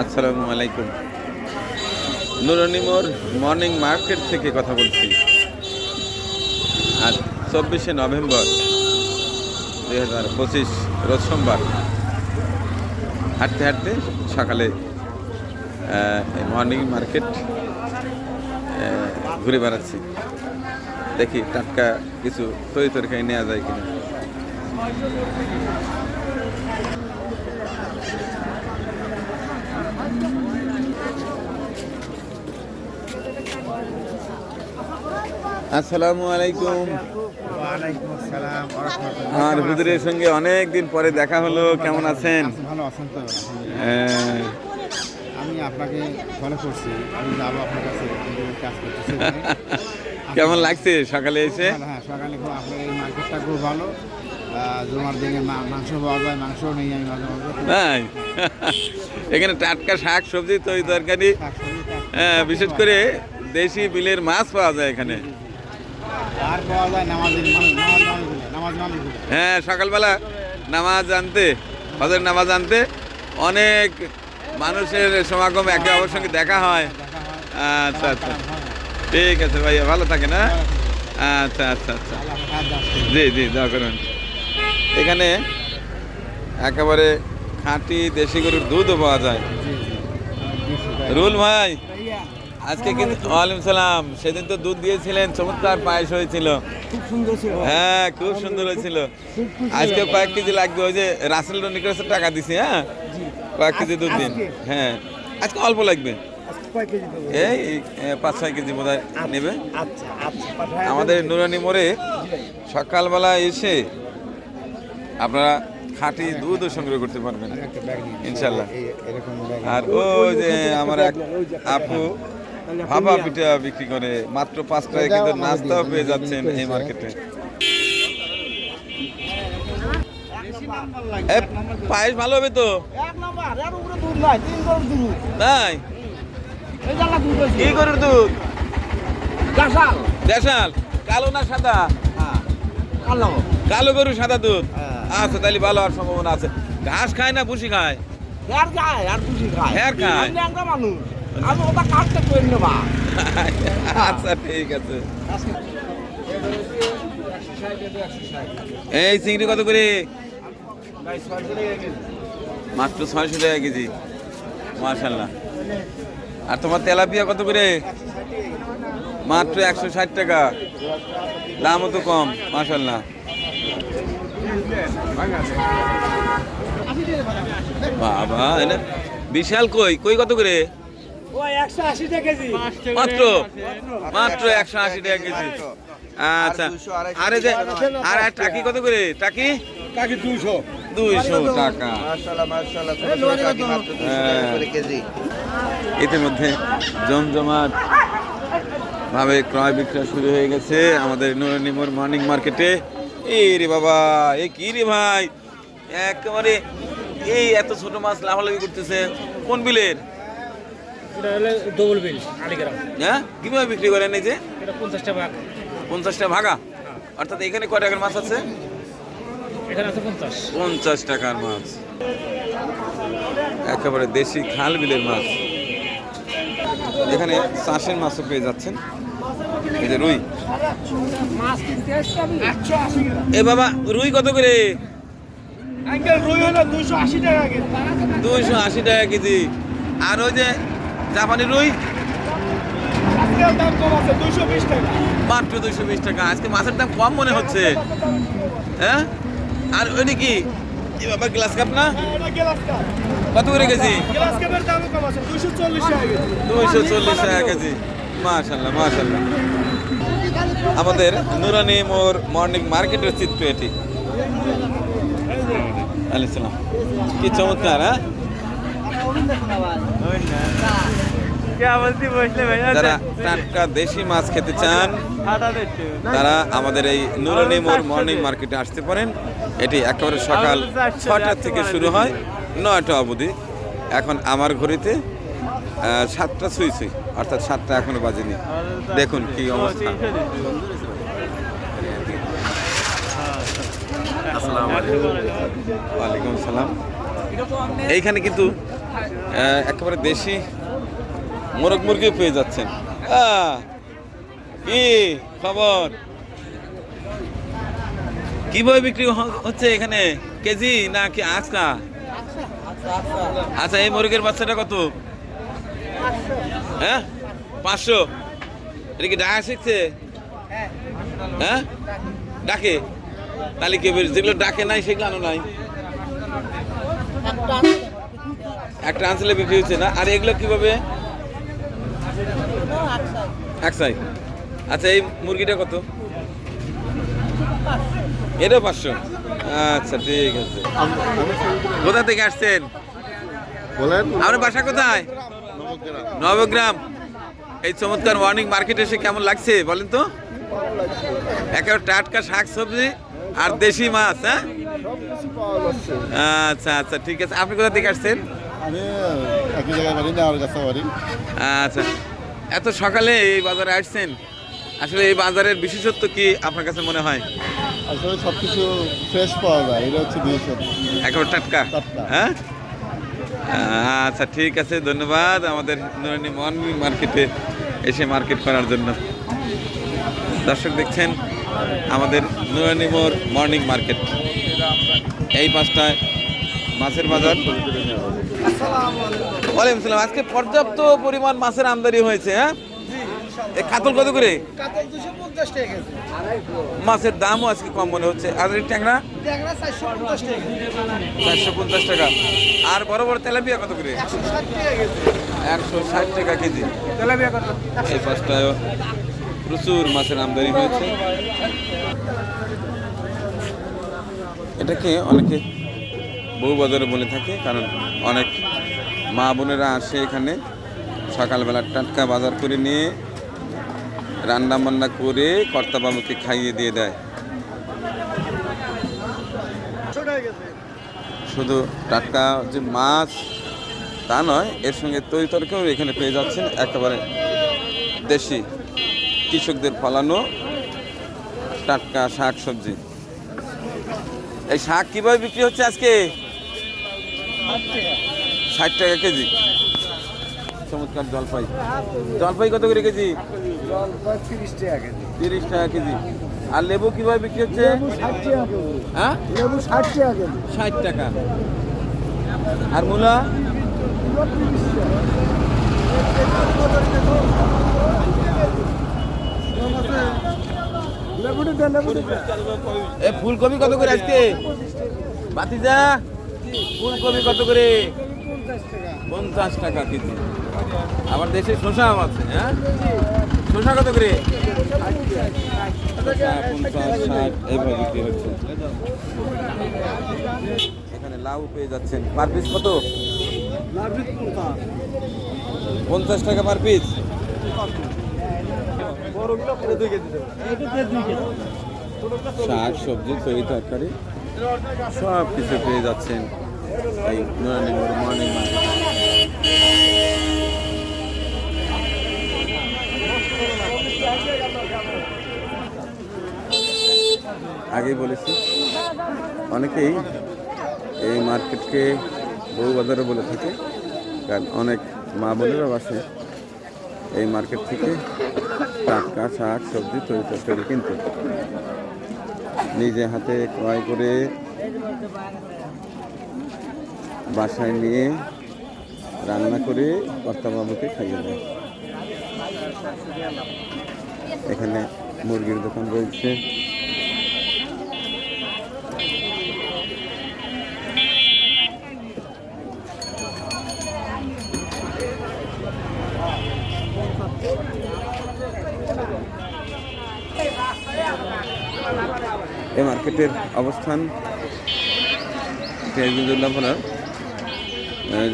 আসসালামু আলাইকুম। নুরনিমোর morning market থেকে কথা বলছি। আজ চব্বিশে নভেম্বর দুই হাজার পঁচিশ, রোজ সোমবার। হাঁটতে হাঁটতে সকালে মর্নিং মার্কেট ঘুরে বেড়াচ্ছি। দেখি টাটকা কিছু তরি তরকারি নেওয়া যায় কিনা। আসসালামু আলাইকুম। আমার হুজুরের সঙ্গে অনেক দিন পরে দেখা হলো কেমন আছেন? ভালো আছেন তো আমি আপনাকে ফলো করছি আমি যাব আপনার কাছে কাজ করতেছি। কেমন লাগছে সকালে এসে? হ্যাঁ সকালে খুব আপনার এই মার্কেটটা খুব ভালো। জমার দিনে মাংস পাওয়া যায় মাংস নেই আমি মাঝে মাঝে। এখানে টাটকা শাক সবজি তরি তরকারি হ্যাঁ বিশেষ করে দেশি বিলের মাছ পাওয়া যায় এখানে। হ্যাঁ সকালবেলা নামাজ আনতে হজের নামাজ আনতে অনেক মানুষের সমাগম একে অপরের সঙ্গে দেখা হয়। আচ্ছা আচ্ছা। ঠিক আছে ভাইয়া ভালো থাকে না আচ্ছা আচ্ছা আচ্ছা। যাচ্ছে জি জি দোয়া করুন। এখানে একেবারে খাঁটি দেশি গরুর দুধও পাওয়া যায়। রুল ভাই। আজকে কিন্তু ওয়ালাইকুম সালাম। সেদিন তো দুধ দিয়েছিলেন চমৎকার পায়েস হয়েছিল। খুব সুন্দর ছিল। হ্যাঁ খুব সুন্দর হয়েছিল। আজকে কয়েক কেজি লাগবে ওই যে রাসেল নিকলেসের টাকা দিছি হ্যাঁ? কয়েক কেজি দুধ দিন। হ্যাঁ। আজকে অল্প লাগবে। এই পাঁচ ছয় কেজি বোধ নেবে। আচ্ছা আচ্ছা আমাদের নুরানি মোড়ে সকালবেলা এসে আপনারা খাঁটি দুধও সংগ্রহ করতে পারবেন। ইনশাল্লাহ। আর ওই যে আমার এক আপু ভাপা পিঠা বিক্রি করে মাত্র পাঁচ টাকায় কিন্তু নাস্তাও পেয়ে যাচ্ছেন এই মার্কেটে পায়েস ভালো হবে তো? এক নাম্বার এর উপরে দুধ নাই কি গরুর দুধ? দেশাল। কালো না সাদা? হ্যাঁ কালো। গরু সাদা দুধ? হ্যাঁ। আচ্ছা তাহলে ভালো হওয়ার সম্ভাবনা আছে। ঘাস খায় না ভুসি খায়? আর খায় আর খুশি খায়। আর খায়? মানুষ। আমি ওটা কাটতে করি নেবা। আচ্ছা ঠিক আছে। এই চিংড়ি কত করে? মাত্র ছয়শো টাকা কেজি। মাশাল্লাহ আর তোমার তেলাপিয়া কত করে? মাত্র একশো ষাট টাকা। দামও তো কম মাশাল্লাহ বাবা বিশাল কই? কই কত করে? মাত্র। মাত্র? একশো আশি টাকা কেজি। আচ্ছা। আরে যে আর আর টাকি কত করে? টাকি? কাকি দুশো দুইশো টাকা। মাশাআল্লাহ মাশাআল্লাহ ছোট ছোট কাকি মাত্র 200 টাকা করে কেজি। ইতিমধ্যে জমজমাট ভাবে ক্রয় বিক্রয় শুরু হয়ে গেছে আমাদের নুরানিমোর মর্নিং মার্কেটে এই রে বাবা এ কি রে ভাই? একেবারে এই এত ছোট মাছ লাফালাফি করতেছে। কোন বিলের? এটা হলো ডবল বিল আলিগ্রাম হ্যাঁ? কীভাবে বিক্রি করেন এই যে? এটা পঞ্চাশটা ভাগ। পঞ্চাশটা ভাগা? অর্থাৎ এখানে কয় টাকার মাছ আছে? এখানে আছে পঞ্চাশ। পঞ্চাশ টাকার মাছ। একেবারে দেশি খাল বিলের মাছ। এখানে চাষের মাছও পেয়ে যাচ্ছেন। এই যে রুই। এ বাবা রুই কত করে? আঙ্কেল রুই হলো দুশো আশি টাকা দুইশো আশি টাকা কেজি। আর ওই যে জাপানি রুই? মাত্র দুইশো বিশ টাকা। আজকে মাছের দাম কম মনে হচ্ছে। হ্যাঁ আর ওই কি এ বাবা গ্লাস কাপ না? কাপ। কত করে কেজি? গ্লাস কাপের দাম কম আছে দুশো চল্লিশ টাকা কেজি। দুইশো চল্লিশ টাকা কেজি। মাশাল্লাহ মাশাল্লাহ আমাদের নুরানি মোর মর্নিং মার্কেটের চিত্র এটি। আলাইসালাম কি চমৎকার হ্যাঁ? যারা টাটকা দেশি মাছ খেতে চান তারা আমাদের এই নুরানি মোর মর্নিং মার্কেটে আসতে পারেন। এটি একেবারে সকাল ছটা থেকে শুরু হয় নয়টা অবধি। এখন আমার ঘড়িতে সাতটা ছুঁই ছুঁই অর্থাৎ সাতটা এখনও বাজেনি। দেখুন কি অবস্থা। ওয়ালাইকুম আসসালাম। এইখানে কিন্তু একেবারে দেশি মোরগ মুরগি পেয়ে যাচ্ছেন। কি খবর? কীভাবে বিক্রি হচ্ছে এখানে? কেজি না কি আজকা আচ্ছা এই মুরগের বাচ্চাটা কত? হ্যাঁ? পাঁচশো। এটা কি ডাকা শিখছে? হ্যাঁ? ডাকে? তাহলে কি যেগুলো ডাকে নাই, সেগুলো নাই? একটা আনসালে বিক্রি হচ্ছে না? আর এগুলো কীভাবে? একসাই আচ্ছা এই মুরগিটা কত? এটাও পাঁচশো। আচ্ছা ঠিক আছে। কোথা থেকে আসছেন? বলেন। আপনার বাসা কোথায়? নবগ্রাম। এই চমৎকার মর্নিং মার্কেট এসে কেমন লাগছে বলেন তো? একেবারে টাটকা শাক সবজি আর দেশি মাছ হ্যাঁ? আচ্ছা আচ্ছা ঠিক আছে। আপনি কোথা থেকে আসছেন? আমি একই জায়গায় বাড়ি নেওয়ার কাছে বাড়ি। আচ্ছা। এত সকালে এই বাজারে আসছেন আসলে এই বাজারের বিশেষত্ব কি আপনার কাছে মনে হয়? আসলে সব কিছু ফ্রেশ পাওয়া যায় এটা হচ্ছে বিশেষত্ব। একেবারে টাটকা? টাটকা। হ্যাঁ? আচ্ছা ঠিক আছে ধন্যবাদ আমাদের নুরানি মর্নিং মার্কেটে এসে মার্কেট করার জন্য। দর্শক দেখছেন আমাদের নুরানি মোর মর্নিং মার্কেট। এই পাঁচটায় মাছের বাজার। ওয়ালাইকুম সালাম। আজকে পর্যাপ্ত পরিমাণ মাছের আমদানি হয়েছে হ্যাঁ? কাতল কত করে? মাছের দামও আজকে কম মনে হচ্ছে। আর ট্যাংরা? চারশো পঞ্চাশ টাকা আর বড় বড় তেলাপিয়া কত করে? একশো ষাট টাকা কেজি। এই পাঁচটায় প্রচুর মাছের আমদানি হয়েছে। এটাকে অনেকে বউ বাজারে বলে থাকে, কারণ অনেক মা বোনেরা আসে এখানে, সকালবেলা টাটকা বাজার করে নিয়ে রান্না বান্না করে কর্তাবাবুকে খাইয়ে দিয়ে দেয়। শুধু টাটকা যে মাছ তা নয়, এর সঙ্গে তরি এখানে পেয়ে যাচ্ছেন, একেবারে দেশি কৃষকদের ফলানো টাটকা শাক সবজি। এই শাক কীভাবে বিক্রি হচ্ছে আজকে? ষাট টাকা কেজি। চমৎকার জলপাই। জলপাই কত করে কেজি? তিরিশ টাকা কেজি। আর লেবু কীভাবে বিক্রি হচ্ছে? হ্যাঁ? লেবু ষাট টাকা কেজি। ষাট টাকা। আর মূলা? এ ফুলকপি কত করে আজকে? বাতিজা? ফুলকপি। কত করে? পঞ্চাশ টাকা কেজি। আমার দেশে শসাও আছে হ্যাঁ? শসা কত করে? এখানে লাউ পেয়ে যাচ্ছেন। পার পিস কত? পঞ্চাশ টাকা পার পিস শাক, সবজি, তৈরি তরকারি সব কিছু পেয়ে যাচ্ছেন। এই নুরানি মর্নিং আগেই বলেছি, অনেকেই এই মার্কেটকে বউ বাজারও বলে থাকে, কারণ অনেক মা বোনেরা বাসে এই মার্কেট থেকে টাটকা শাক, সবজি, তৈরি তরকারি কিন্তু। নিজে হাতে ক্রয় করে বাসায় নিয়ে রান্না করে কর্তাবাবুকে খাইয়ে দেয়। এখানে মুরগির দোকান রয়েছে। এই মার্কেটের অবস্থান আহ,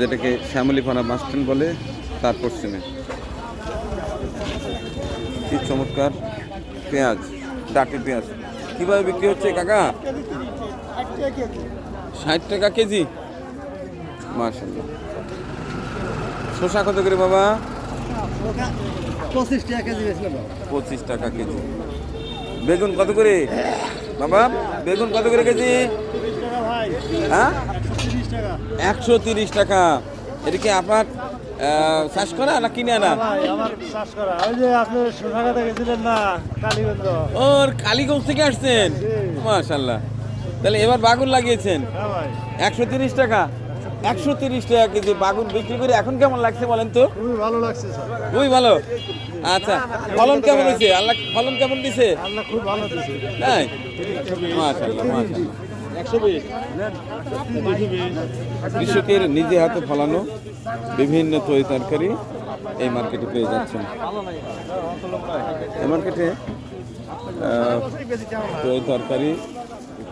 যেটাকে শ্যামলীপাড়া বাস স্ট্যান্ড বলে তার পশ্চিমে। কি চমৎকার। পেঁয়াজ ডাটি পেঁয়াজ। কীভাবে বিক্রি হচ্ছে কাকা? ষাট টাকা কেজি। মাশাল্লাহ শসা কত করে বাবা? পঁচিশ টাকা কেজি পঁচিশ টাকা কেজি। বেগুন কত করে? বাবা বেগুন কত করে কেজি? হ্যাঁ? একশো তিরিশ টাকা। এটা কি আপনার চাষ করা না কিনে আনা? ওর কালীগঞ্জ থেকে আসছেন? মাশাল্লাহ তাহলে এবার বাগুন লাগিয়েছেন? হ্যাঁ একশো তিরিশ টাকা? একশো তিরিশ টাকা কেজি বাগুন বিক্রি করে এখন কেমন লাগছে বলেন তো? খুবই ভালো লাগছে খুবই ভালো। আচ্ছা ফলন কেমন হয়েছে? আল্লাহ ফলন কেমন দিছে? আল্লাহ খুব ভালো দিছে। তাই? মাশাল্লাহ মাশাল্লাহ কৃষকের নিজে হাতে ফলানো বিভিন্ন তরি তরকারি এই মার্কেটে পেয়ে যাচ্ছেন। এই মার্কেটে তরি তরকারি,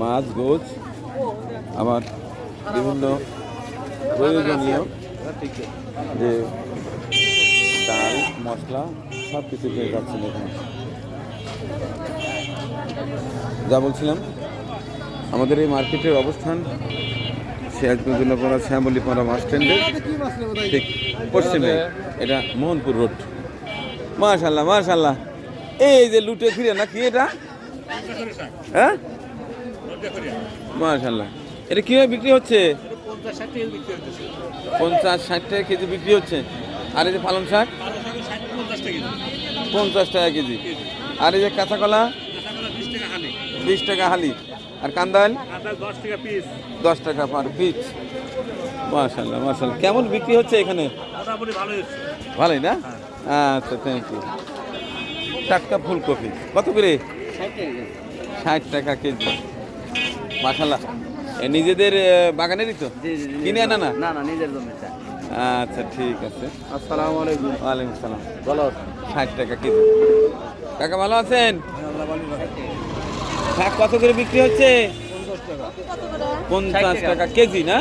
মাছ, গোছ, আবার বিভিন্ন প্রয়োজনীয় যে ডাল, মশলা সব কিছু পেয়ে যাচ্ছেন এখানে। যা বলছিলাম আমাদের এই মার্কেটের অবস্থান সিরাজগঞ্জপাড়া শ্যামলীপাড়া বাস স্ট্যান্ডে ঠিক পশ্চিমে এটা মোহনপুর রোড। মাশাল্লাহ মাশাল্লাহ এই যে লুটে ফিরে নাকি এটা? হ্যাঁ? মাশাল্লাহ এটা কীভাবে বিক্রি হচ্ছে? পঞ্চাশ ষাট টাকা কেজি বিক্রি হচ্ছে। আর এই যে পালং শাক? পঞ্চাশ টাকা কেজি। আর এই যে কাঁচা কলা বিশ টাকা হালি। আর কান্দাল? দশ টাকা পার পিস মাশাল্লাহ মাশাল্লাহ কেমন বিক্রি হচ্ছে এখানে? ভালোই না? আচ্ছা থ্যাংক ইউ টাটকা ফুলকপি। কত করে? ষাট টাকা কেজি। মাশাল্লাহ নিজেদের বাগানেরই তো? কিনে আনা না? না না নিজের জমিতে। আচ্ছা ঠিক আছে। আসসালামু আলাইকুম। ওয়ালাইকুম সালাম বলো ষাট টাকা কেজি। কাকা ভালো আছেন? শাক কত করে বিক্রি হচ্ছে? পঞ্চাশ টাকা কেজি না?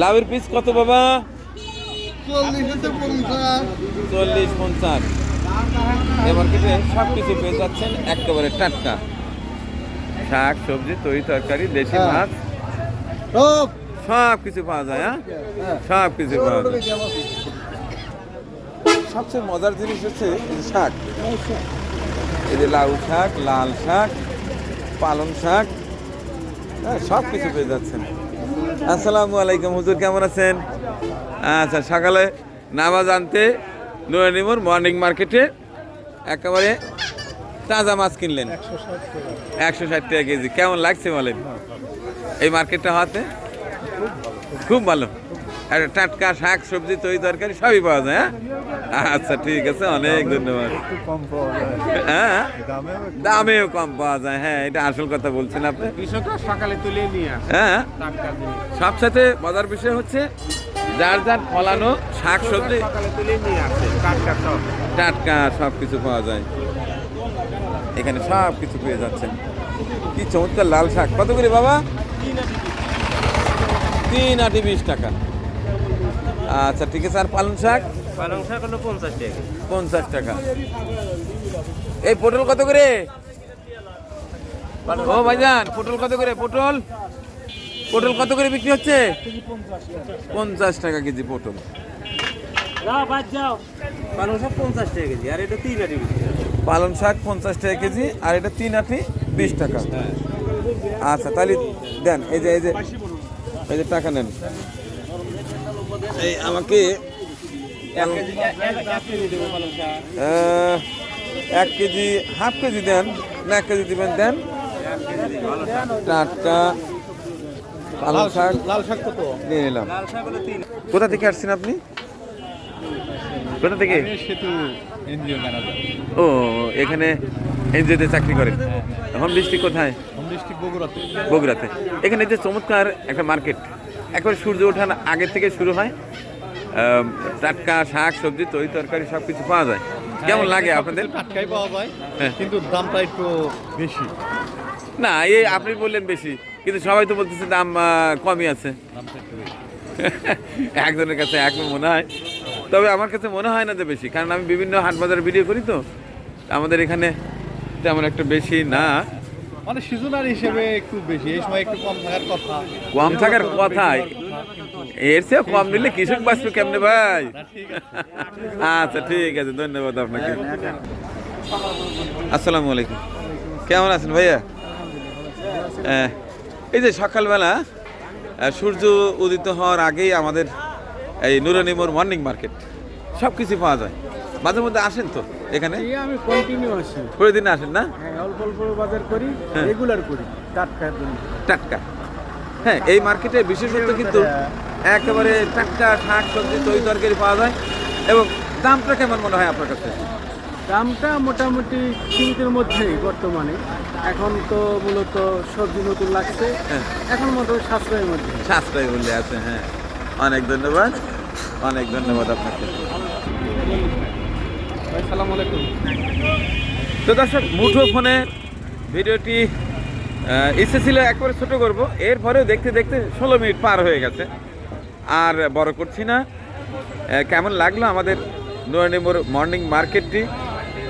লাউয়ের পিস কত বাবা? চল্লিশ পঞ্চাশ। এ মার্কেটে সব কিছু পেয়ে যাচ্ছেন একেবারে টাটকা। শাক সবজি তরি তরকারি দেশি মাছ। সব। কিছু পাওয়া যায় হ্যাঁ? সব কিছু পাওয়া যায়। সবচেয়ে মজার জিনিস হচ্ছে শাক। এই যে লাউ শাক, লাল শাক, পালং শাক হ্যাঁ সব কিছু পেয়ে যাচ্ছেন। আসসালামু আলাইকুম, হুজুর কেমন আছেন? আচ্ছা সকালে নামাজ আনতে নয়নিমোর মর্নিং মার্কেটে একেবারে তাজা মাছ কিনলেন। একশো ষাট টাকা কেজি, কেমন লাগছে বলেন? এই মার্কেটটা হওয়াতে? খুব ভালো। আর টাটকা শাক সবজি তরি তরকারি সবই পাওয়া যায় হ্যাঁ? আচ্ছা ঠিক আছে অনেক ধন্যবাদ। কম পাওয়া হ্যাঁ? দামেও কম পাওয়া যায় হ্যাঁ এটা আসল কথা বলছেন আপনি। কৃষকরা সকালে তুলে নিয়ে আসে হ্যাঁ? সবসাথে মজার বিষয় হচ্ছে যার যার ফলানো শাক সবজি তুলে নিয়ে টাটকা সব। টাটকা সব কিছু পাওয়া যায়। এখানে সব কিছু পেয়ে যাচ্ছেন। কি চমৎকার লাল শাক। কত করে বাবা? তিন আটি বিশ টাকা। আচ্ছা ঠিক আছে আর পালং শাক? পালং শাক হলো পঞ্চাশ টাকা। পঞ্চাশ টাকা। এই পটল কত করে? ও ভাইজান পটল কত করে? পটল? পটল কত করে বিক্রি হচ্ছে? পঞ্চাশ টাকা কেজি পটল। যাও। পালং শাক পঞ্চাশ টাকা কেজি আর এটা তিন আটি পালং শাক পঞ্চাশ টাকা কেজি আর এটা তিন আটি বিশ টাকা। আচ্ছা তাহলে দেন এই যে এই যে এই যে টাকা নেন। এই আমাকে এক কেজি হাফ কেজি দেন না এক কেজি দিবেন দেন। টাটকা পালং শাক। লাল শাক নিয়ে নিলাম। কোথা থেকে আসছেন আপনি? কোথা থেকে? ও এখানে এনজিওতে চাকরি করেন। হোম ডিস্ট্রিক্ট কোথায়? হোম ডিস্ট্রিক্ট বগুড়াতে। বগুড়াতে। এখানে যে চমৎকার একটা মার্কেট। একবার সূর্য ওঠার আগের থেকে শুরু হয় টাটকা শাক সবজি তরি তরকারি সব কিছু পাওয়া যায়। কেমন লাগে আপনাদের? টাটকাই পাওয়া যায় হ্যাঁ। কিন্তু দামটা একটু বেশি। না এই আপনি বললেন বেশি কিন্তু সবাই তো বলতেছে দাম কমই আছে। একজনের কাছে এক মনে হয়। তবে আমার কাছে মনে হয় না যে বেশি কারণ আমি বিভিন্ন হাট বাজার ভিডিও করি তো। আমাদের এখানে তেমন একটা বেশি না। মানে সিজনাল হিসেবে একটু বেশি এই সময় একটু কম থাকার কথা। কম থাকার কথা? এর চেয়ে কম নিলে কৃষক বাঁচবে কেমনে ভাই? আচ্ছা ঠিক আছে ধন্যবাদ আপনাকে। আসসালামু আলাইকুম। কেমন আছেন ভাইয়া? আহ, এই যে সকালবেলা সূর্য উদিত হওয়ার আগেই আমাদের এই নুরানিমোর মর্নিং মার্কেট সব কিছু পাওয়া যায়। মাঝে মধ্যে আসেন তো এখানে? আমি কন্টিনিউ আসি প্রতিদিন আসেন না? হ্যাঁ অল্প অল্প বাজার করি হ্যাঁ। রেগুলার করি টাটকার জন্য টাটকা। হ্যাঁ এই মার্কেটে বিশেষত কিন্তু একেবারে টাটকা শাক সবজি তরি তরকারি পাওয়া যায়। এবং দামটা কেমন মনে হয় আপনার কাছে? দামটা মোটামুটি সীমিতের মধ্যেই বর্তমানে। এখন তো মূলত সবজি নতুন লাগছে। হ্যাঁ। এখন মোটামুটি সাশ্রয়ের মধ্যে। সাশ্রয় মূল্যে আছে হ্যাঁ। অনেক ধন্যবাদ। অনেক ধন্যবাদ আপনাকে। আলাইকুম। তো দর্শক, মুঠো ফোনে ভিডিওটি ইচ্ছে ছিল একবারে ছোট করব। এরপরেও দেখতে দেখতে ষোলো মিনিট পার হয়ে গেছে। আর বড় করছি না। কেমন লাগল আমাদের নোয়ানিমোর মর্নিং মার্কেটটি?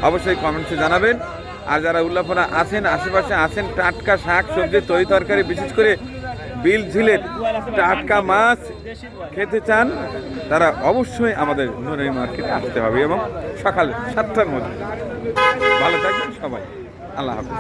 অবশ্যই কমেন্টসে জানাবেন। আর যারা উল্লাপনা আছেন, আশেপাশে আছেন, টাটকা শাক, সবজি, তরি তরকারি, বিশেষ করে বিল ঝিলের টাটকা মাছ খেতে চান, তারা অবশ্যই আমাদের নোয়ানি মার্কেটে আসতে হবে এবং সকাল সাতটার মধ্যে। ভালো থাকবেন সবাই। আল্লাহ হাফিজ।